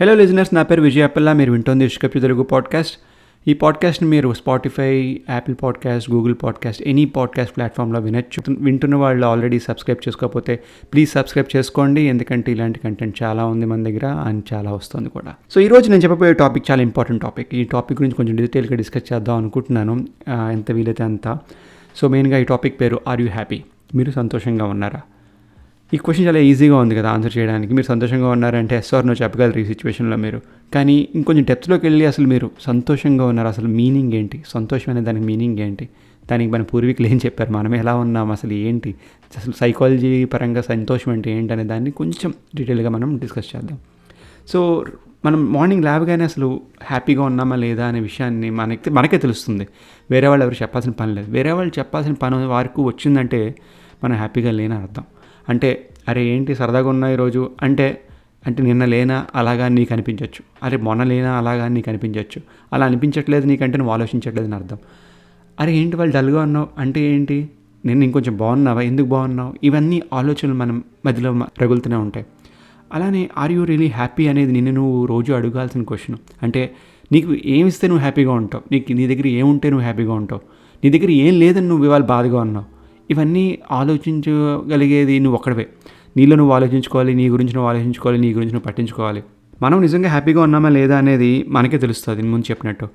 Hello listeners నా పేరు విజయపల్ల మీరు వింటోంది ఇష్కప్యు తెలుగు పాడ్కాస్ట్ ఈ పాడ్కాస్ట్ని మీరు Spotify Apple podcast Google podcast any podcast ప్లాట్ఫామ్లో వినొచ్చు. వింటున్న వాళ్ళు ఆల్రెడీ సబ్స్క్రైబ్ చేసుకోకపోతే ప్లీజ్ సబ్స్క్రైబ్ చేసుకోండి. ఎందుకంటే ఇలాంటి కంటెంట్ చాలా ఉంది మన దగ్గర అండ్ చాలా వస్తుంది కూడా. సో ఈ రోజు నేను చెప్పబోయే టాపిక్ చాలా ఇంపార్టెంట్ టాపిక్ ఈ టాపిక్ గురించి కొంచెం డీటెయిల్గా డిస్కస్ చేద్దాం అనుకుంటున్నాను. ఎంత వీలైతే అంత. సో మెయిన్గా ఈ టాపిక్ పేరు ఆర్ యూ హ్యాపీ మీరు సంతోషంగా ఉన్నారా? ఈ క్వశ్చన్ చాలా ఈజీగా ఉంది కదా ఆన్సర్ చేయడానికి. మీరు సంతోషంగా ఉన్నారంటే ఎస్ఆర్ నో చెప్పగలరు ఈ సిచ్యువేషన్లో మీరు. కానీ ఇంకొంచెం డెప్త్లోకి వెళ్ళి అసలు మీరు సంతోషంగా ఉన్నారు. అసలు మీనింగ్ ఏంటి? సంతోషం అనే దానికి మీనింగ్ ఏంటి? దానికి మన పూర్వీకులు ఏం చెప్పారు? మనం ఎలా ఉన్నాం? అసలు ఏంటి? అసలు సైకాలజీ పరంగా సంతోషం అంటే ఏంటి అనే దాన్ని కొంచెం డీటెయిల్గా మనం డిస్కస్ చేద్దాం. సో మనం మార్నింగ్ లేవగానే అసలు హ్యాపీగా ఉన్నామా లేదా అనే విషయాన్ని మనకి మనకే తెలుస్తుంది. వేరే వాళ్ళు ఎవరు చెప్పాల్సిన పని లేదు. వేరే వాళ్ళు చెప్పాల్సిన పని వారికి వచ్చిందంటే మనం హ్యాపీగా లేని అర్థం. అంటే అరే ఏంటి సరదాగా ఉన్నా ఈరోజు? అంటే అంటే నిన్న లేనా? అలాగా నీకు అనిపించవచ్చు అరే మొన్న లేనా? అలాగా నీకు అనిపించవచ్చు అలా అనిపించట్లేదు నీకంటే నువ్వు ఆలోచించట్లేదు అని అర్థం. అరే ఏంటి వాళ్ళు డల్గా ఉన్నావు? అంటే ఏంటి? నేను ఇంకొంచెం బాగున్నావా? ఎందుకు బాగున్నావు? ఇవన్నీ ఆలోచనలు మనం మధ్యలో రగులుతూనే ఉంటాయి. అలానే ఆర్ యూ రియలీ హ్యాపీ? అనేది నిన్ను నువ్వు రోజు అడగాల్సిన క్వశ్చన్. అంటే నీకు ఏమిస్తే నువ్వు హ్యాపీగా ఉంటావు? నీకు నీ దగ్గర ఏముంటే నువ్వు హ్యాపీగా ఉంటావు? నీ దగ్గర ఏం లేదని నువ్వు ఇవాళ బాధగా ఉన్నావు? ఇవన్నీ ఆలోచించగలిగేది నువ్వు ఒక్కడవే. నీలో నువ్వు ఆలోచించుకోవాలి నీ గురించి నువ్వు ఆలోచించుకోవాలి నీ గురించి నువ్వు పట్టించుకోవాలి. మనం నిజంగా హ్యాపీగా ఉన్నామా లేదా అనేది మనకే తెలుస్తుంది ముందు చెప్పినట్టు.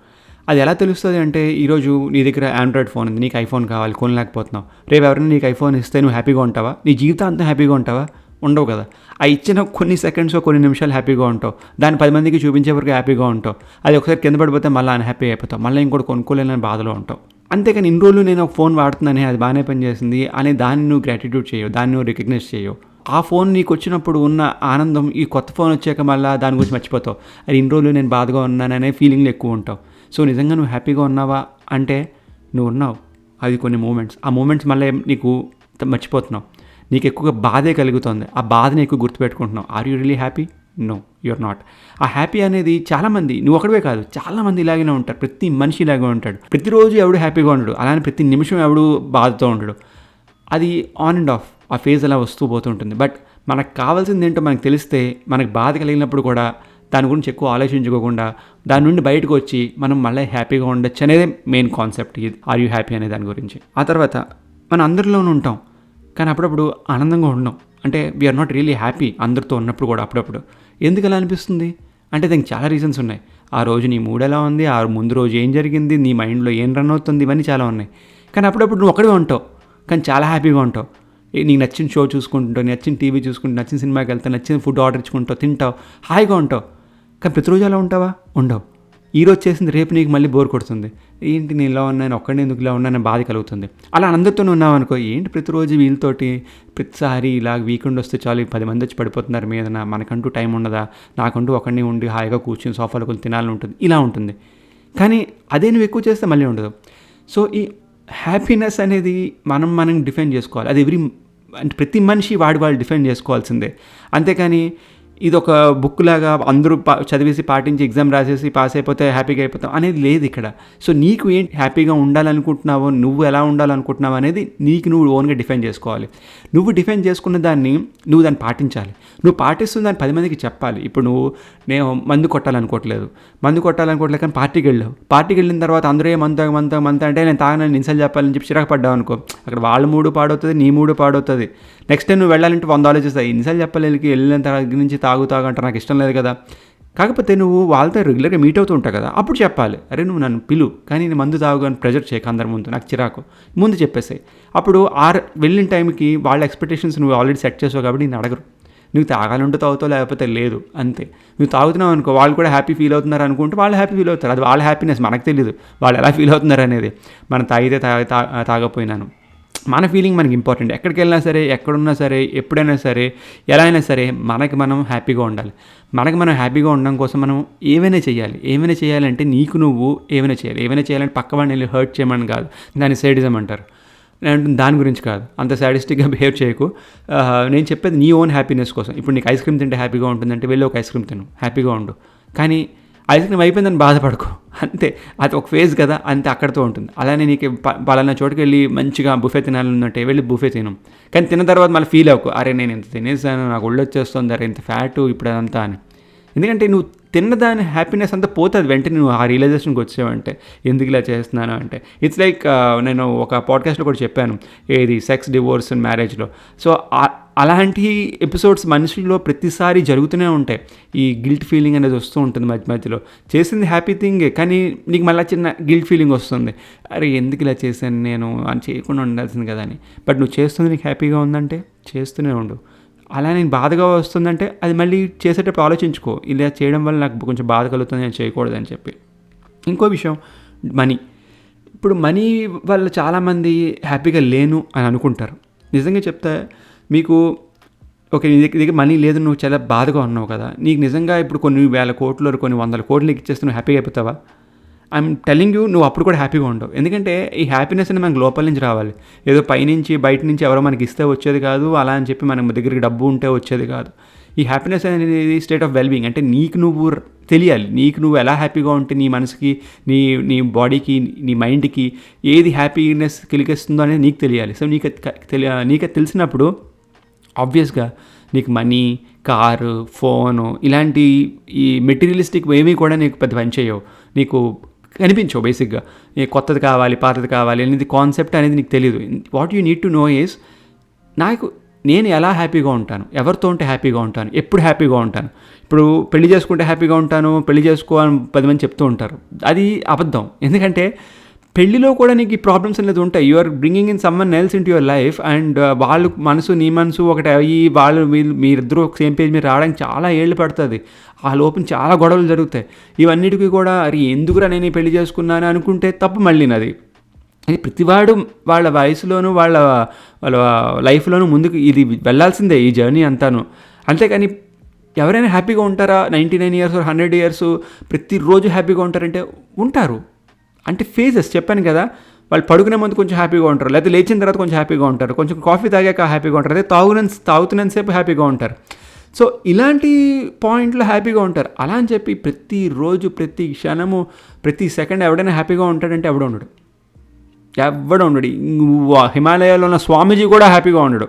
అది ఎలా తెలుస్తుంది అంటే ఈరోజు నీ దగ్గర ఆండ్రాయిడ్ ఫోన్ ఉంది నీకు ఐఫోన్ కావాలి కొనలేకపోతున్నావు. రేపు ఎవరైనా నీకు ఐఫోన్ ఇస్తే నువ్వు హ్యాపీగా ఉంటావా? నీ జీవితం అంతా హ్యాపీగా ఉంటావా? ఉండవు కదా. ఆ ఇచ్చిన కొన్ని సెకండ్స్ కొన్ని నిమిషాలు హ్యాపీగా ఉంటావు. దాన్ని పది మందికి చూపించే వరకు హ్యాపీగా ఉంటావు. అది ఒకసారి కింద పడిపోతే మళ్ళీ అన్హ్యాపీ అయిపోతావు. మళ్ళీ ఇంకోటి కొనుక్కోలేని బాధలో ఉంటావు. అంతేకాని ఇన్ని రోజులు నేను ఒక ఫోన్ వాడుతున్నానే అది బాగానే పనిచేసింది అనే దాన్ని నువ్వు గ్రాటిట్యూడ్ చేయవు దాన్ని నువ్వు రికగ్నైజ్ చేయవు. ఆ ఫోన్ నీకు వచ్చినప్పుడు ఉన్న ఆనందం ఈ కొత్త ఫోన్ వచ్చాక మళ్ళీ దాని గురించి మర్చిపోతావు. అది ఇన్ని రోజులు నేను బాధగా ఉన్నాననే ఫీలింగ్లు ఎక్కువ ఉంటావు. సో నిజంగా నువ్వు హ్యాపీగా ఉన్నావా అంటే నువ్వు ఉన్నావు. అది కొన్ని మూమెంట్స్ ఆ మూమెంట్స్ మళ్ళీ నీకు మర్చిపోతున్నావు. నీకు ఎక్కువగా బాధే కలుగుతుంది. ఆ బాధని ఎక్కువ గుర్తుపెట్టుకుంటున్నావు. Are you really happy no you're not. ఆ హ్యాపీ అనేది చాలామంది నువ్వు ఒకడవే కాదు చాలామంది ఇలాగనే ఉంటారు. ప్రతి మనిషి ఇలాగే ఉంటాడు. ప్రతిరోజు ఎవడు హ్యాపీగా ఉండడు. అలానే ప్రతి నిమిషం ఎవడు బాధతో ఉండడు. అది ఆన్ అండ్ ఆఫ్ ఆ ఫేజ్ అలా వస్తూ పోతుంటుంది బట్ మనకు కావాల్సింది ఏంటో మనకు తెలిస్తే మనకు బాధ కలిగినప్పుడు కూడా దాని గురించి ఎక్కువ ఆలోచించుకోకుండా దాని నుండి బయటకు వచ్చి మనం మళ్ళీ హ్యాపీగా ఉండొచ్చు అనేది మెయిన్ కాన్సెప్ట్ ఇది. ఆర్ యూ హ్యాపీ అనే దాని గురించి. ఆ తర్వాత మనం అందరిలోనూ ఉంటాం. కానీ అప్పుడప్పుడు ఆనందంగా ఉండం. అంటే వీఆర్ నాట్ రియలీ హ్యాపీ అందరితో ఉన్నప్పుడు కూడా అప్పుడప్పుడు. ఎందుకు అలా అనిపిస్తుంది? అంటే దానికి చాలా రీజన్స్ ఉన్నాయి. ఆ రోజు నీ మూడ్ ఎలా ఉంది? ఆ ముందు రోజు ఏం జరిగింది? నీ మైండ్లో ఏం రన్ అవుతుంది? ఇవన్నీ చాలా ఉన్నాయి. కానీ అప్పుడప్పుడు నువ్వు ఒక్కడే ఉంటావు. కానీ చాలా హ్యాపీగా ఉంటావు. ఏ- నీకు నచ్చిన షో చూసుకుంటుంటావు నచ్చిన టీవీ చూసుకుంటూ నచ్చిన సినిమాకి వెళ్తావు నచ్చిన ఫుడ్ ఆర్డర్ ఇచ్చుకుంటావు తింటావు హాయిగా ఉంటావు. కానీ ప్రతిరోజు అలా ఉంటావా? ఉండవు. ఈ రోజు చేసింది రేపు నీకు మళ్ళీ బోర్ కొడుతుంది. ఏంటి నేను ఇలా ఉన్నాను ఒక్కడిని ఎందుకు ఇలా ఉన్నాను బాధ కలుగుతుంది. అలా అందరితోనే ఉన్నావు అనుకో ఏంటి ప్రతిరోజు వీళ్ళతోటి ప్రతిసారి ఇలా వీకెండ్ వస్తే చాలు ఈ పది మంది వచ్చి పడిపోతున్నారు మీదన మనకంటూ టైం ఉండదా? నాకంటూ ఒకడిని ఉండి హాయిగా కూర్చుని సోఫాలో కొన్ని తినాలని ఉంటుంది. ఇలా ఉంటుంది. కానీ అదే నువ్వు ఎక్కువ చేస్తే మళ్ళీ ఉండదు. సో ఈ హ్యాపీనెస్ అనేది మనం మనం డిఫైన్ చేసుకోవాలి. అది ఎవ్రీ అంటే ప్రతి మనిషి వాడి వాళ్ళు డిఫైన్ చేసుకోవాల్సిందే. అంతేకాని ఇది ఒక బుక్ లాగా అందరూ పా చదివేసి పాటించి ఎగ్జామ్ రాసేసి పాస్ అయిపోతే హ్యాపీగా అయిపోతాం అనేది లేదు ఇక్కడ. సో నీకు ఏంటి హ్యాపీగా ఉండాలనుకుంటున్నావో నువ్వు ఎలా ఉండాలనుకుంటున్నావు అనేది నీకు నువ్వు ఓన్గా డిఫైన్ చేసుకోవాలి. నువ్వు డిఫైన్ చేసుకున్న దాన్ని నువ్వు దాన్ని పాటించాలి. నువ్వు పాటిస్తున్న దాన్ని పది మందికి చెప్పాలి. ఇప్పుడు నువ్వు నేను మందు కొట్టాలనుకోవట్లేదు. మందు కొట్టాలనుకోవట్లేదు కానీ పార్టీకి వెళ్ళావు. పార్టీకి వెళ్ళిన తర్వాత అందరూ ఏ మంత మంత మంత అంటే నేను తాగనని నిన్సలు చెప్పాలని చెప్పి చిరాకు పడ్డావు అనుకో. అక్కడ వాళ్ళ మూడు పాడవుతుంది నీ మూడు పాడవుతుంది. నెక్స్ట్ టైం నువ్వు వెళ్ళాలంటే వంద ఆలోచిస్తాయి ఇన్నిసార్లు చెప్పాలి వీళ్ళకి వెళ్ళిన తర్వాత నుంచి తాగు తాగు అంటే నాకు ఇష్టం లేదు కదా. కాకపోతే నువ్వు వాళ్ళతో రెగ్యులర్గా మీట్ అవుతూ ఉంటావు కదా అప్పుడు చెప్పాలి. అరే నువ్వు నన్ను పిలు కానీ నేను మందు తాగు అని ప్రెజర్ చేయక అందరి ముందు నాకు చిరాకు. ముందు చెప్పేసాయి. అప్పుడు ఆర్ వెళ్ళిన టైంకి వాళ్ళ ఎక్స్పెక్టేషన్స్ నువ్వు ఆల్రెడీ సెట్ చేసావు కాబట్టి నేను అడగరు. నువ్వు తాగాలంటే తాగుతావు లేకపోతే లేదు? అంతే. నువ్వు తాగుతున్నావు అనుకో వాళ్ళు కూడా హ్యాపీ ఫీల్ అవుతున్నారు అనుకుంటే వాళ్ళు హ్యాపీ ఫీల్ అవుతారు. అది వాళ్ళ హ్యాపీనెస్ మనకు తెలియదు వాళ్ళు ఎలా ఫీల్ అవుతున్నారు అనేది. మనం తాగితే తాగ తాగపోయినాను మన ఫీలింగ్ మనకి ఇంపార్టెంట్ ఎక్కడికి వెళ్ళినా సరే ఎక్కడున్నా సరే ఎప్పుడైనా సరే ఎలా అయినా సరే మనకి మనం హ్యాపీగా ఉండాలి. మనకి మనం హ్యాపీగా ఉండడం కోసం మనం ఏమైనా చేయాలి. ఏమైనా చేయాలంటే నీకు నువ్వు ఏమైనా చేయాలి. ఏమైనా చేయాలంటే పక్క వాడిని వెళ్ళి హర్ట్ చేయమని కాదు. దాన్ని సైడిజం అంటారు. దాని గురించి కాదు. అంత సాడిస్టిక్గా బిహేవ్ చేయకు. నేను చెప్పేది నీ ఓన్ హ్యాపీనెస్ కోసం. ఇప్పుడు నీకు ఐస్ క్రీమ్ తింటే హ్యాపీగా ఉంటుందంటే వెళ్ళి ఒక ఐస్ క్రీమ్ తిను. హ్యాపీగా ఉండు. కానీ ఐస్ క్రీమ్ అయిపోయిందని బాధపడుకో. అంతే. అది ఒక ఫేజ్ కదా అంతే అక్కడతో ఉంటుంది. అలానే నీకు పలానా చోటుకి వెళ్ళి మంచిగా బుఫే తినాలనుంటే వెళ్ళి బుఫే తినం. కానీ తిన్న తర్వాత మళ్ళీ ఫీల్ అవ్వకు. అరే నేను ఇంత తినేసాను నాకు ఒళ్ళు వచ్చేస్తుంది అరే ఇంత ఫ్యాటు ఇప్పుడు అదంతా అని. ఎందుకంటే నువ్వు తిన్నదాని హ్యాపీనెస్ అంతా పోతుంది వెంటనే నువ్వు ఆ రియలైజేషన్కి వచ్చావంటే. ఎందుకు ఇలా చేస్తున్నాను అంటే. ఇట్స్ లైక్ uh, నేను ఒక పాడ్కాస్ట్లో కూడా చెప్పాను ఏది సెక్స్ డివోర్స్ అండ్ మ్యారేజ్లో సో అలాంటి ఎపిసోడ్స్ మనుషుల్లో ప్రతిసారి జరుగుతూనే ఉంటాయి. ఈ గిల్ట్ ఫీలింగ్ అనేది వస్తూ ఉంటుంది మధ్య మధ్యలో. చేసింది హ్యాపీ థింగే కానీ నీకు మళ్ళీ చిన్న గిల్ట్ ఫీలింగ్ వస్తుంది. అరే ఎందుకు ఇలా చేశాను నేను? అని చేయకుండా ఉండాల్సింది కదా అని. బట్ నువ్వు చేస్తుంది నీకు హ్యాపీగా ఉందంటే చేస్తూనే ఉండు. అలా నేను బాధగా వస్తుందంటే అది మళ్ళీ చేసేటప్పుడు ఆలోచించుకో. ఇలా చేయడం వల్ల నాకు కొంచెం బాధ కలుగుతుంది నేను చేయకూడదని చెప్పి. ఇంకో విషయం మనీ. ఇప్పుడు మనీ వల్ల చాలామంది హ్యాపీగా లేను అని అనుకుంటారు. నిజంగా చెప్తే మీకు ఓకే నీ దగ్గర దగ్గర మనీ లేదు నువ్వు చాలా బాధగా ఉన్నావు కదా. నీకు నిజంగా ఇప్పుడు కొన్ని వేల కోట్లు కొన్ని వందల కోట్లు నీకు ఇచ్చేస్తే నువ్వు హ్యాపీగా అయిపోతావా? ఐఎమ్ టెలింగ్ యూ నువ్వు అప్పుడు కూడా హ్యాపీగా ఉండవు. ఎందుకంటే ఈ హ్యాపీనెస్ అనేది మనకు లోపల నుంచి రావాలి. ఏదో పైనుంచి బయట నుంచి ఎవరో మనకి ఇస్తే వచ్చేది కాదు అలా అని చెప్పి మన దగ్గరికి డబ్బు ఉంటే వచ్చేది కాదు. ఈ హ్యాపీనెస్ అనేది స్టేట్ ఆఫ్ వెల్బీయింగ్ అంటే నీకు నువ్వు తెలియాలి. నీకు నువ్వు ఎలా హ్యాపీగా ఉంటే నీ మనసుకి నీ నీ బాడీకి నీ మైండ్కి ఏది హ్యాపీనెస్ కలిగిస్తుందో అనేది నీకు తెలియాలి. సో నీకు తెలియ నీకు తెలిసినప్పుడు ఆబ్వియస్గా నీకు మనీ కారు ఫోను ఇలాంటి ఈ మెటీరియలిస్టిక్ ఏమీ కూడా నీకు పెద్ద పని చేయవు. నీకు కనిపించవు బేసిక్గా కొత్తది కావాలి పాతది కావాలి అనేది కాన్సెప్ట్ అనేది నీకు తెలియదు what you need to know is నాకు నేను ఎలా హ్యాపీగా ఉంటాను? ఎవరితో ఉంటే హ్యాపీగా ఉంటాను? ఎప్పుడు హ్యాపీగా ఉంటాను? ఇప్పుడు పెళ్ళి చేసుకుంటే హ్యాపీగా ఉంటాను పెళ్ళి చేసుకో అని పది మంది చెప్తూ ఉంటారు. అది అబద్ధం. ఎందుకంటే పెళ్ళిలో కూడా నీకు ఈ ప్రాబ్లమ్స్ అనేది ఉంటాయి. You are bringing in someone else in your life and వాళ్ళు మనసు నీ మనసు ఒకటి అయ్యి వాళ్ళు వీళ్ళు మీరిద్దరూ ఒక సేమ్ పేజ్ మీద రావడానికి చాలా ఏళ్ళు పడుతుంది. ఆ లోపల చాలా గొడవలు జరుగుతాయి. ఇవన్నిటికీ కూడా అరే ఎందుకురా నేను పెళ్ళి చేసుకున్నాను అనుకుంటే తప్పు మళ్ళీ నాది. అది ప్రతివాడు వాళ్ళ వయసులోనూ వాళ్ళ వాళ్ళ లైఫ్లోనూ ముందుకు ఇది వెళ్ళాల్సిందే ఈ జర్నీ అంతాను. అంతేకాని ఎవరైనా హ్యాపీగా ఉంటారా? Ninety nine years hundred years ప్రతిరోజు హ్యాపీగా ఉంటారంటే ఉంటారు. అంటే ఫేజెస్ చెప్పాను కదా. వాళ్ళు పడుకునే ముందు కొంచెం హ్యాపీగా ఉంటారు. లేకపోతే లేచిన తర్వాత కొంచెం హ్యాపీగా ఉంటారు. కొంచెం కాఫీ తాగాక హ్యాపీగా ఉంటారు. అదే తాగున తాగుతున్నంతసేపు హ్యాపీగా ఉంటారు. సో ఇలాంటి పాయింట్లో హ్యాపీగా ఉంటారు. అలా అని చెప్పి ప్రతిరోజు ప్రతి క్షణము ప్రతి సెకండ్ ఎవడైనా హ్యాపీగా ఉంటాడంటే ఎవడ ఉండడు. ఎవడ ఉండడు. హిమాలయాల్లో ఉన్న స్వామీజీ కూడా హ్యాపీగా ఉండడు.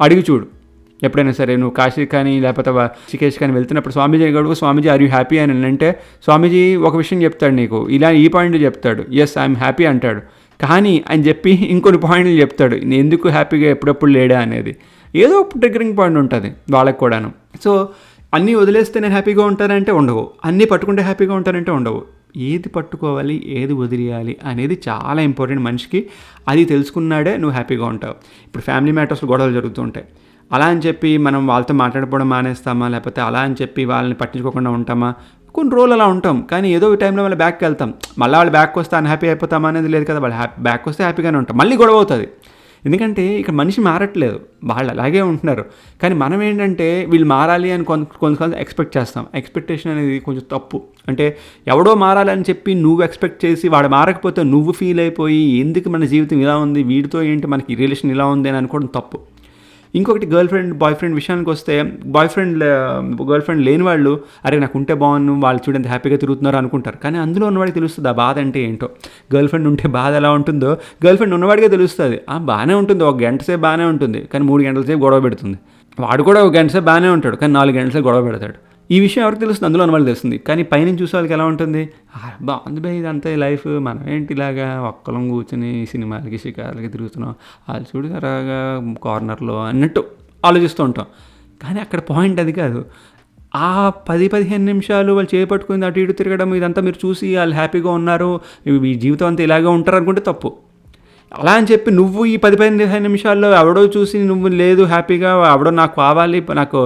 అడిగి చూడు. ఎప్పుడైనా సరే నువ్వు కాశీ కానీ లేకపోతే ఋషికేష్ కానీ వెళ్తున్నప్పుడు స్వామీజీ గడువు స్వామీజీ ఆర్ యూ హ్యాపీ అని అంటే స్వామీజీ ఒక విషయం చెప్తాడు నీకు. ఇలా ఈ పాయింట్ చెప్తాడు. ఎస్ ఐఎమ్ హ్యాపీ అంటాడు. కానీ అని చెప్పి ఇంకొన్ని పాయింట్లు చెప్తాడు. నేను ఎందుకు హ్యాపీగా ఎప్పుడప్పుడు లేడా అనేది. ఏదో ఒక ట్రిగరింగ్ పాయింట్ ఉంటుంది వాళ్ళకి కూడాను. సో అన్నీ వదిలేస్తే నేను హ్యాపీగా ఉంటానంటే ఉండవు. అన్నీ పట్టుకుంటే హ్యాపీగా ఉంటానంటే ఉండవు. ఏది పట్టుకోవాలి ఏది వదిలేయాలి అనేది చాలా ఇంపార్టెంట్ మనిషికి. అది తెలుసుకున్నాడే నువ్వు హ్యాపీగా ఉంటావు. ఇప్పుడు ఫ్యామిలీ మ్యాటర్స్లో గొడవలు జరుగుతుంటాయి అలా అని చెప్పి మనం వాళ్ళతో మాట్లాడుకోవడం మానేస్తామా? లేకపోతే అలా అని చెప్పి వాళ్ళని పట్టించుకోకుండా ఉంటామా? కొన్ని రోజులు అలా ఉంటాం. కానీ ఏదో టైంలో వాళ్ళ బ్యాక్కి వెళ్తాం. మళ్ళీ వాళ్ళు బ్యాక్ వస్తే అన్హ్యాపీ అయిపోతామా అనేది లేదు కదా. వాళ్ళు హ్యాపీ బ్యాక్ వస్తే హ్యాపీగానే ఉంటాం. మళ్ళీ గొడవ అవుతుంది. ఎందుకంటే ఇక్కడ మనిషి మారట్లేదు. వాళ్ళు అలాగే ఉంటున్నారు. కానీ మనం ఏంటంటే వీళ్ళు మారాలి అని కొంత కొంతకాలం ఎక్స్పెక్ట్ చేస్తాం. ఎక్స్పెక్టేషన్ అనేది కొంచెం తప్పు. అంటే ఎవడో మారాలని చెప్పి నువ్వు ఎక్స్పెక్ట్ చేసి వాడు మారకపోతే నువ్వు ఫీల్ అయిపోయి ఎందుకు మన జీవితం ఇలా ఉంది? వీడితో ఏంటి? మనకి రిలేషన్ ఇలా ఉంది అని అనుకోవడం తప్పు. ఇంకొకటి గర్ల్ ఫ్రెండ్ బాయ్ ఫ్రెండ్ విషయానికి వస్తే బాయ్ ఫ్రెండ్ గర్ల్ ఫ్రెండ్ లేని వాళ్ళు అరే నాకు ఉంటే బాగున్నాను వాళ్ళు చూడండి హ్యాపీగా తిరుగుతున్నారు అనుకుంటారు. కానీ అందులో ఉన్నవాడికి తెలుస్తుంది ఆ బాధ అంటే ఏంటో. గర్ల్ ఫ్రెండ్ ఉంటే బాధ ఎలా ఉంటుందో గర్ల్ ఫ్రెండ్ ఉన్నవాడికే తెలుస్తుంది. ఆ బాగానే ఉంటుంది ఒక గంట సేపు బాగానే ఉంటుంది కానీ మూడు గంటల సేపు గొడవ పెడుతుంది. వాడు కూడా ఒక గంట సేపు బాగానే ఉంటాడు కానీ నాలుగు గంటల సేపు గొడవ పెడతాడు. ఈ విషయం ఎవరికి తెలుస్తుంది? అందులో వాళ్ళు తెలుస్తుంది. కానీ పైన చూసే వాళ్ళకి ఎలా ఉంటుంది? బాగుంది భయ్ ఇదంతా లైఫ్. మనం ఏంటి ఇలాగా ఒక్కలం కూర్చొని సినిమాలకి షికార్లకి తిరుగుతున్నాం. వాళ్ళు చూడు సరగా కార్నర్లో అన్నట్టు ఆలోచిస్తూ ఉంటాం. కానీ అక్కడ పాయింట్ అది కాదు. ఆ పది పదిహేను నిమిషాలు వాళ్ళు చేపట్టుకుని అటు ఇటు తిరగడం ఇదంతా మీరు చూసి వాళ్ళు హ్యాపీగా ఉన్నారు. ఈ జీవితం అంతా ఇలాగే ఉంటారు అనుకుంటే తప్పు. అలా అని చెప్పి నువ్వు ఈ పది పదిహేను నిమిషాల్లో ఎవడో చూసి నువ్వు లేదు హ్యాపీగా ఎవడో నాకు కావాలి నాకు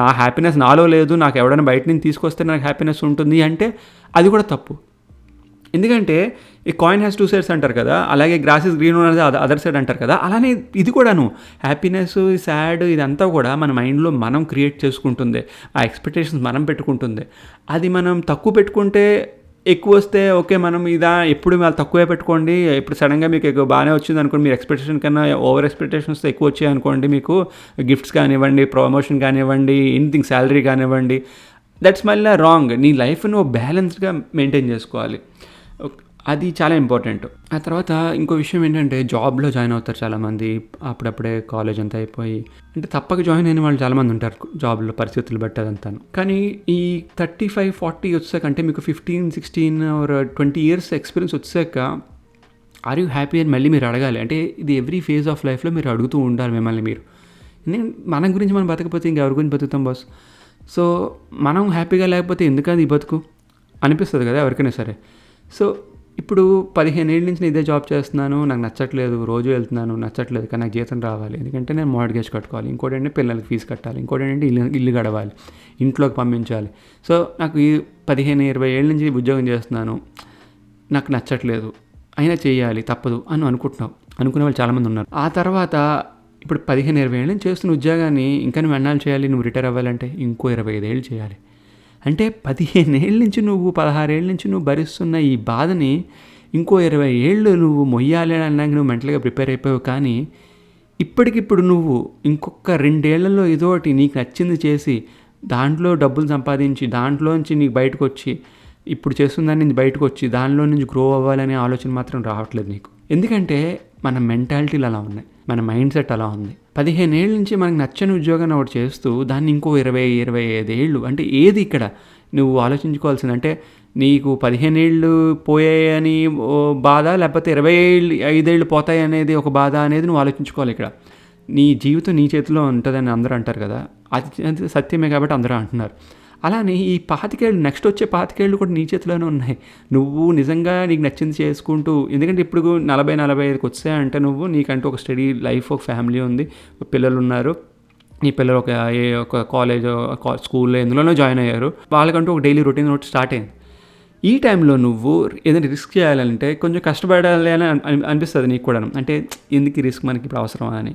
నా హ్యాపీనెస్ నాలో లేదు నాకు ఎవడైనా బయట నుంచి తీసుకొస్తే నాకు హ్యాపీనెస్ ఉంటుంది అంటే అది కూడా తప్పు. ఎందుకంటే ఈ కాయిన్ హ్యాస్ టూ సైడ్స్ అంటారు కదా అలాగే గ్రాస్ ఇస్ గ్రీన్ అనేది అదర్ సైడ్ అంటారు కదా అలానే ఇది కూడాను. హ్యాపీనెస్ సాడ్ ఇదంతా కూడా మన మైండ్లో మనం క్రియేట్ చేసుకుంటుంది ఆ ఎక్స్పెక్టేషన్స్ మనం పెట్టుకుంటుంది. అది మనం తక్కువ పెట్టుకుంటే ఎక్కువ వస్తే ఓకే మనం ఇదా ఎప్పుడు వాళ్ళు తక్కువే పెట్టుకోండి. ఇప్పుడు సడన్గా మీకు ఎక్కువ బాగానే వచ్చింది అనుకోండి మీరు ఎక్స్పెక్టేషన్ కన్నా ఓవర్ ఎక్స్పెక్టేషన్స్ ఎక్కువ వచ్చాయి అనుకోండి మీకు గిఫ్ట్స్ కానివ్వండి ప్రమోషన్ కానివ్వండి ఎనీథింగ్ శాలరీ కానివ్వండి. దట్స్ మళ్ళీ రాంగ్. నీ లైఫ్ను బ్యాలెన్స్డ్గా మెయింటైన్ చేసుకోవాలి. అది చాలా ఇంపార్టెంట్. ఆ తర్వాత ఇంకో విషయం ఏంటంటే జాబ్లో జాయిన్ అవుతారు చాలామంది. అప్పుడప్పుడే కాలేజ్ అంతా అయిపోయి అంటే తప్పక జాయిన్ అయిన వాళ్ళు చాలామంది ఉంటారు జాబ్లో పరిస్థితులు బట్టి అదంతాను. కానీ ఈ థర్టీ ఫైవ్ ఫార్టీ వచ్చాక అంటే మీకు fifteen sixteen or twenty years experience వచ్చాక ఆర్ యూ హ్యాపీ అని మళ్ళీ మీరు అడగాలి. అంటే ఇది ఎవ్రీ ఫేజ్ ఆఫ్ లైఫ్లో మీరు అడుగుతూ ఉండాలి మిమ్మల్ని మీరు. ఎందుకంటే మన గురించి మనం బతకపోతే ఇంకెవరి గురించి బతుకుతాం బాస్? సో మనం హ్యాపీగా లేకపోతే ఎందుకని ఈ బతుకు? అనిపిస్తుంది కదా ఎవరికైనా సరే. సో ఇప్పుడు పదిహేను ఏళ్ళ నుంచి నేను ఇదే జాబ్ చేస్తున్నాను నాకు నచ్చట్లేదు రోజు వెళ్తున్నాను నచ్చట్లేదు కానీ నాకు జీతం రావాలి. ఎందుకంటే నేను మార్గేజ్ కట్టుకోవాలి. ఇంకోటి ఏంటంటే పిల్లలకి ఫీజు కట్టాలి. ఇంకోటి ఏంటంటే ఇల్లు ఇల్లు గడవాలి. ఇంట్లోకి పంపించాలి. సో నాకు ఈ పదిహేను ఇరవై ఏళ్ళ నుంచి ఉద్యోగం చేస్తున్నాను. నాకు నచ్చట్లేదు. అయినా చేయాలి తప్పదు అని అనుకుంటున్నావు అనుకునే వాళ్ళు చాలామంది ఉన్నారు. ఆ తర్వాత ఇప్పుడు పదిహేను ఇరవై ఏళ్ళ నుంచి చేస్తున్న ఉద్యోగాన్ని ఇంకా నువ్వు ఎన్నాళ్ళు చేయాలి? నువ్వు రిటైర్ అవ్వాలంటే ఇంకో ఇరవై ఐదేళ్ళు చేయాలి. అంటే పదిహేను ఏళ్ళ నుంచి నువ్వు పదహారేళ్ళ నుంచి నువ్వు భరిస్తున్న ఈ బాధని ఇంకో ఇరవై ఏళ్ళు నువ్వు మొయ్యాలి అనడానికి నువ్వు మెంటల్గా ప్రిపేర్ అయిపోయావు. కానీ ఇప్పటికిప్పుడు నువ్వు ఇంకొక రెండేళ్ళలో ఏదో ఒకటి నీకు నచ్చింది చేసి దాంట్లో డబ్బులు సంపాదించి దాంట్లోంచి నీకు బయటకు వచ్చి ఇప్పుడు చేస్తుందని బయటకు వచ్చి దానిలో నుంచి గ్రో అవ్వాలనే ఆలోచన మాత్రం రావట్లేదు నీకు. ఎందుకంటే మన మెంటాలిటీలు అలా ఉన్నాయి మన మైండ్ సెట్ అలా ఉంది. పదిహేను ఏళ్ళ నుంచి మనకు నచ్చని ఉద్యోగాన్ని ఒకటి చేస్తూ దాన్ని ఇంకో ఇరవై ఇరవై ఐదేళ్ళు అంటే ఏది ఇక్కడ? నువ్వు ఆలోచించుకోవాల్సింది అంటే నీకు పదిహేను ఏళ్ళు పోయాయని ఓ బాధ లేకపోతే ఇరవై ఏళ్ళు ఐదేళ్ళు పోతాయి అనేది ఒక బాధ అనేది నువ్వు ఆలోచించుకోవాలి ఇక్కడ. నీ జీవితం నీ చేతిలో ఉంటుందని అందరూ అంటారు కదా. అది సత్యమే కాబట్టి అందరూ అంటున్నారు. అలానే ఈ పాతికేళ్ళు నెక్స్ట్ వచ్చే పాతికేళ్ళు కూడా నీ చేతిలోనే ఉన్నాయి. నువ్వు నిజంగా నీకు నచ్చింది చేసుకుంటూ ఎందుకంటే ఇప్పుడు నలభై నలభై ఐదుకి వచ్చాయంటే నువ్వు నీకంటూ ఒక స్టడీ లైఫ్ ఒక ఫ్యామిలీ ఉంది. పిల్లలు ఉన్నారు. నీ పిల్లలు ఒక ఏ ఒక కాలేజ్ స్కూల్లో ఎందులోనో జాయిన్ అయ్యారు. వాళ్ళకంటూ ఒక డైలీ రొటీన్ ఒకటి స్టార్ట్ అయింది. ఈ టైంలో నువ్వు ఏదైనా రిస్క్ చేయాలంటే కొంచెం కష్టపడాలి అని అనిపిస్తుంది నీకు కూడా అంటే ఎందుకు రిస్క్ మనకి ఇప్పుడు అవసరమా అని.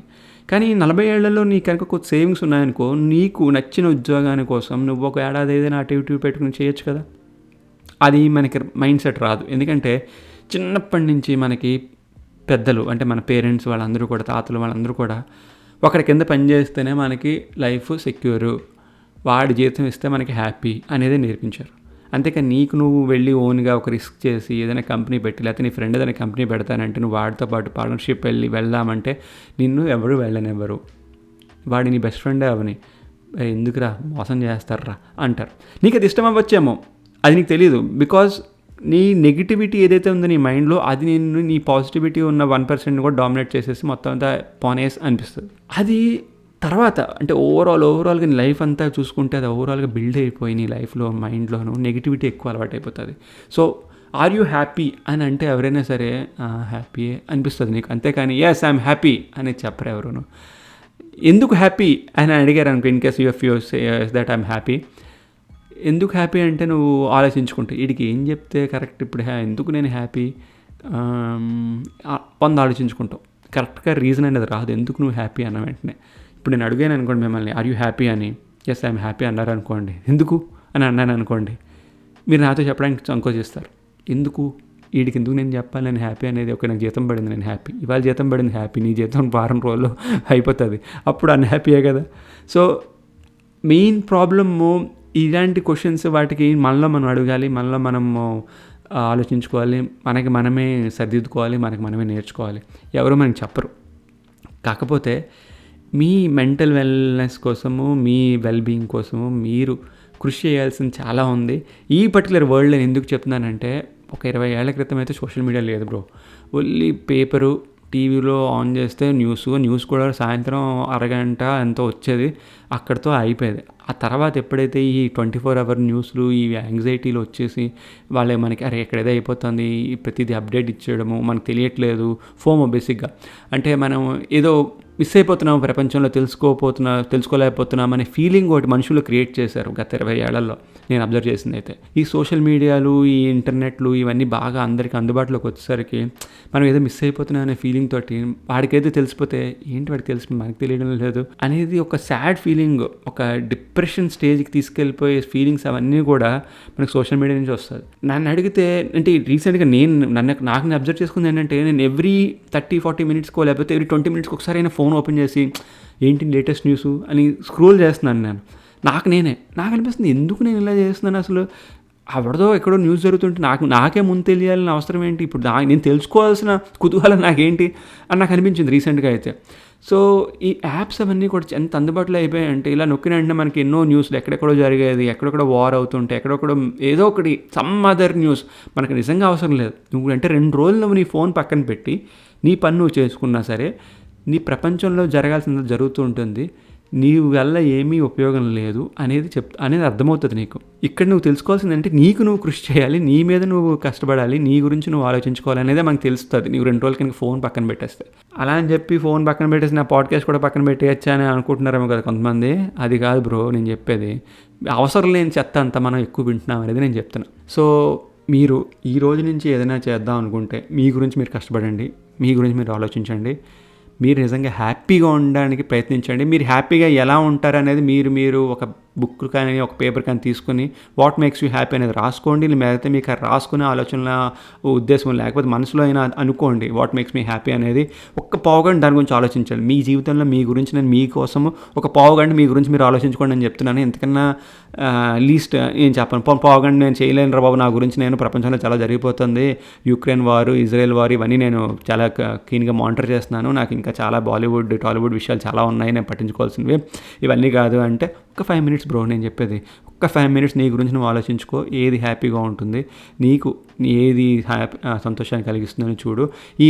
కానీ నలభై ఏళ్ళలో నీకు కనుక కొద్ది సేవింగ్స్ ఉన్నాయనుకో నీకు నచ్చిన ఉద్యోగాని కోసం నువ్వు ఒక ఏడాది ఏదైనా అటు ఇటు పెట్టుకుని చేయొచ్చు కదా? అది మనకి మైండ్ సెట్ రాదు. ఎందుకంటే చిన్నప్పటి నుంచి మనకి పెద్దలు అంటే మన పేరెంట్స్ వాళ్ళందరూ కూడా తాతలు వాళ్ళందరూ కూడా ఒకరి కింద పని చేస్తేనే మనకి లైఫ్ సెక్యూరు వాడి జీతం ఇస్తే మనకి హ్యాపీ అనేది నేర్పించారు. అంతేకాని నీకు నువ్వు వెళ్ళి ఓన్గా ఒక రిస్క్ చేసి ఏదైనా కంపెనీ పెట్టి లేకపోతే నీ ఫ్రెండ్ ఏదైనా కంపెనీ పెడతానంటే నువ్వు వాడితో పాటు పార్ట్నర్షిప్ వెళ్ళి వెళ్దామంటే నిన్ను ఎవరు వెళ్ళనివ్వరు. వాడి నీ బెస్ట్ ఫ్రెండే అవని. ఎందుకురా? మోసం చేస్తారా అంటారు. నీకు అది ఇష్టం అవ్వచ్చేమో. అది నీకు తెలియదు బికాజ్ నీ నెగిటివిటీ ఏదైతే ఉందో నీ మైండ్లో అది నిన్ను నీ పాజిటివిటీ ఉన్న వన్ పర్సెంట్ కూడా డామినేట్ చేసేసి మొత్తం అంతా పోనేస్ అనిపిస్తుంది. అది తర్వాత అంటే ఓవరాల్ ఓవరాల్గా నీ లైఫ్ అంతా చూసుకుంటే అది ఓవరాల్గా బిల్డ్ అయిపోయి నీ లైఫ్లో మైండ్లోను నెగిటివిటీ ఎక్కువ అలవాటు అయిపోతుంది. సో ఆర్ యూ హ్యాపీ అని అంటే ఎవరైనా సరే హ్యాపీ అనిపిస్తుంది నీకు. అంతేకాని ఎస్ ఐఎమ్ హ్యాపీ అని చెప్పరు ఎవరును. ఎందుకు హ్యాపీ అని అడిగారు అనుకో in case if use that I'm happy ఎందుకు హ్యాపీ అంటే నువ్వు ఆలోచించుకుంటే వీడికి ఏం చెప్తే కరెక్ట్ ఇప్పుడు హ్యా- ఎందుకు నేను హ్యాపీ వంద ఆలోచించుకుంటావు. కరెక్ట్గా రీజన్ అనేది రాదు ఎందుకు నువ్వు హ్యాపీ అన్న వెంటనే. ఇప్పుడు నేను అడిగాను అనుకోండి మిమ్మల్ని ఆర్ యూ హ్యాపీ అని. ఎస్ ఐఎమ్ హ్యాపీ అన్నారు అనుకోండి. ఎందుకు? అని అన్నాను అనుకోండి. మీరు నాతో చెప్పడానికి సంకోచిస్తారు. ఎందుకు? వీడికి ఎందుకు నేను చెప్పాలి? నేను హ్యాపీ అనేది ఒక నాకు జీతం పడింది నేను హ్యాపీ ఇవాళ జీతం పడింది హ్యాపీ నీ జీతం వారం రోజుల్లో అయిపోతుంది. అప్పుడు అన్హ్యాపీయే కదా? సో మెయిన్ ప్రాబ్లము ఇలాంటి క్వశ్చన్స్ వాటికి మనలో మనం అడగాలి. మనలో మనము ఆలోచించుకోవాలి. మనకి మనమే సర్దిద్దుకోవాలి. మనకి మనమే నేర్చుకోవాలి. ఎవరు మనకి చెప్పరు. కాకపోతే మీ మెంటల్ వెల్నెస్ కోసము మీ వెల్బీయింగ్ కోసము మీరు కృషి చేయాల్సింది చాలా ఉంది. ఈ పర్టికులర్ వరల్డ్ నేను ఎందుకు చెప్తున్నానంటే ఒక ఇరవై ఏళ్ళ క్రితం అయితే సోషల్ మీడియా లేదు బ్రో. ఓన్లీ పేపరు టీవీలో ఆన్ చేస్తే న్యూస్ న్యూస్ కూడా సాయంత్రం అరగంట ఎంతో వచ్చేది అక్కడితో అయిపోయేది. ఆ తర్వాత ఎప్పుడైతే ఈ ట్వంటీ ఫోర్ అవర్ న్యూస్లు ఈ యాంగ్జైటీలు వచ్చేసి వాళ్ళే మనకి అరే ఎక్కడ ఏదో అయిపోతుంది ఈ ప్రతిదీ అప్డేట్ ఇచ్చేయడము మనకు తెలియట్లేదు ఫోమో బేసిక్గా. అంటే మనం ఏదో మిస్ అయిపోతున్నాం ప్రపంచంలో తెలుసుకోపోతున్నా తెలుసుకోలేకపోతున్నాం అనే ఫీలింగ్ ఒకటి మనుషులు క్రియేట్ చేశారు గత ఇరవై ఏళ్ళలో నేను అబ్జర్వ్ చేసింది అయితే. ఈ సోషల్ మీడియాలు ఈ ఇంటర్నెట్లు ఇవన్నీ బాగా అందరికీ అందుబాటులోకి వచ్చేసరికి మనం ఏదో మిస్ అయిపోతున్నాం అనే ఫీలింగ్ తోటి వాడికైతే తెలిసిపోతే ఏంటి వాడికి తెలిసి మనకు తెలియడం లేదు అనేది ఒక సాడ్ ఫీలింగ్ ఒక డిప్ డిప్రెషన్ స్టేజ్కి తీసుకెళ్ళిపోయే ఫీలింగ్స్ అవన్నీ కూడా మనకు సోషల్ మీడియా నుంచి వస్తుంది నన్ను అడిగితే అంటే రీసెంట్గా నేను నన్ను నాకు నేను అబ్జర్వ్ చేసుకుంది ఏంటంటే నేను ఎవ్రీ థర్టీ ఫార్టీ మినిట్స్కో లేకపోతే ఎవ్రీ ట్వంటీ మినిట్స్కి ఒకసారి అయినా ఫోన్ ఓపెన్ చేసి ఏంటి లేటెస్ట్ న్యూస్? అని స్క్రోల్ చేస్తున్నాను నేను. నాకు నేనే నాకు అనిపిస్తుంది ఎందుకు నేను ఇలా చేస్తున్నాను అసలు? ఎవరిదో ఎక్కడో న్యూస్ జరుగుతుంటే నాకు నాకే ముందు తెలియాలని అవసరం ఏంటి? ఇప్పుడు నా నేను తెలుసుకోవాల్సిన కుతూహలం నాకేంటి? అని నాకు అనిపించింది రీసెంట్గా అయితే. సో ఈ యాప్స్ అవన్నీ కూడా ఎంత అందుబాటులో అయిపోయాయంటే ఇలా నొక్కిన వెంటనే మనకి ఎన్నో న్యూస్లు ఎక్కడెక్కడో జరిగేది ఎక్కడెక్కడ వార్ అవుతుంటే ఎక్కడెక్కడో ఏదో ఒకటి సమ్ అదర్ న్యూస్ మనకు నిజంగా అవసరం లేదు. నువ్వు అంటే రెండు రోజులు నువ్వు నీ ఫోన్ పక్కన పెట్టి నీ పని నువ్వు చేసుకున్నా సరే నీ ప్రపంచంలో జరగాల్సింది జరుగుతూ ఉంటుంది. నీవు వల్ల ఏమీ ఉపయోగం లేదు అనేది చెప్ అనేది అర్థమవుతుంది నీకు. ఇక్కడ నువ్వు తెలుసుకోవాల్సిందంటే నీకు నువ్వు కృషి చేయాలి నీ మీద నువ్వు కష్టపడాలి నీ గురించి నువ్వు ఆలోచించుకోవాలి అనేది మనకు తెలుస్తుంది. నీవు రెండు రోజులకి కింద ఫోన్ పక్కన పెట్టేస్తే. అలా అని చెప్పి ఫోన్ పక్కన పెట్టేసి నా పాడ్కాస్ట్ కూడా పక్కన పెట్టేయచ్చా అని అనుకుంటున్నారేమో కదా కొంతమంది. అది కాదు బ్రో నేను చెప్పేది. అవసరం లేని చెత్త అంతా మనం ఎక్కువ వింటున్నాం అనేది నేను చెప్తున్నా. సో మీరు ఈ రోజు నుంచి ఏదైనా చేద్దాం అనుకుంటే మీ గురించి మీరు కష్టపడండి మీ గురించి మీరు ఆలోచించండి. మీరు నిజంగా హ్యాపీగా ఉండడానికి ప్రయత్నించండి. మీరు హ్యాపీగా ఎలా ఉంటారు అనేది మీరు మీరు ఒక బుక్ కానీ ఒక పేపర్ కానీ తీసుకుని వాట్ మేక్స్ యూ హ్యాపీ అనేది రాసుకోండి. లేకపోతే మీకు రాసుకునే ఆలోచనల ఉద్దేశం లేకపోతే మనసులో అయినా అనుకోండి వాట్ మేక్స్ మీ హ్యాపీ అనేది. ఒక్క పావుగంట దాని గురించి ఆలోచించాలి మీ జీవితంలో మీ గురించి నేను మీకోసము ఒక పావుగంట మీ గురించి మీరు ఆలోచించుకోండి అని చెప్తున్నాను. ఎంతకన్నా లీస్ట్ ఏం చెప్పను. పావుగంట నేను చేయలేను రా బాబు నా గురించి నేను ప్రపంచంలో చాలా జరిగిపోతుంది. యుక్రెయిన్ వారు ఇజ్రాయెల్ వారు ఇవన్నీ నేను చాలా క్లీన్గా మానిటర్ చేస్తున్నాను. నాకు ఇంకా చాలా బాలీవుడ్ టాలీవుడ్ విషయాలు చాలా ఉన్నాయి నేను పట్టించుకోవాల్సినవి. ఇవన్నీ కాదు అంటే ఒక ఫైవ్ మినిట్స్ బ్రో నేను చెప్పేది. ఒక్క ఫైవ్ మినిట్స్ నీ గురించి నువ్వు ఆలోచించుకో ఏది హ్యాపీగా ఉంటుంది నీకు ఏది హ్యాపీ సంతోషాన్ని కలిగిస్తుందని చూడు. ఈ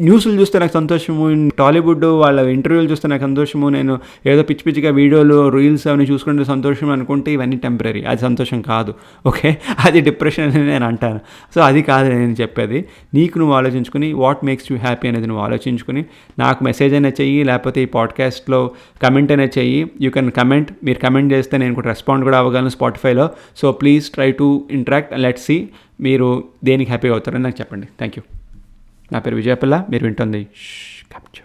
న్యూస్లు చూస్తే నాకు సంతోషము టాలీవుడ్ వాళ్ళ ఇంటర్వ్యూలు చూస్తే నాకు సంతోషము నేను ఏదో పిచ్చి పిచ్చిగా వీడియోలు రీల్స్ అవన్నీ చూసుకుంటే సంతోషం అనుకుంటే ఇవన్నీ టెంపరీ. అది సంతోషం కాదు ఓకే? అది డిప్రెషన్ అని నేను అంటాను. సో అది కాదు నేను చెప్పేది. నీకు నువ్వు ఆలోచించుకుని వాట్ మేక్స్ యూ హ్యాపీ అనేది నువ్వు ఆలోచించుకుని నాకు మెసేజ్ అయినా చెయ్యి లేకపోతే ఈ పాడ్కాస్ట్లో కమెంట్ అయినా చెయ్యి. యూ కెన్ కమెంట్ మీరు కమెంట్ చేస్తే నేను కూడా రెస్పాండ్ కూడా అవ్వగలను స్పాటిఫైలో so please try to interact let see మీరు దేనికి హ్యాపీగా అవుతారని నాకు చెప్పండి. థ్యాంక్ యూ నా పేరు విజయపల్ల మీరు వింటుంది. క్యాప్చర్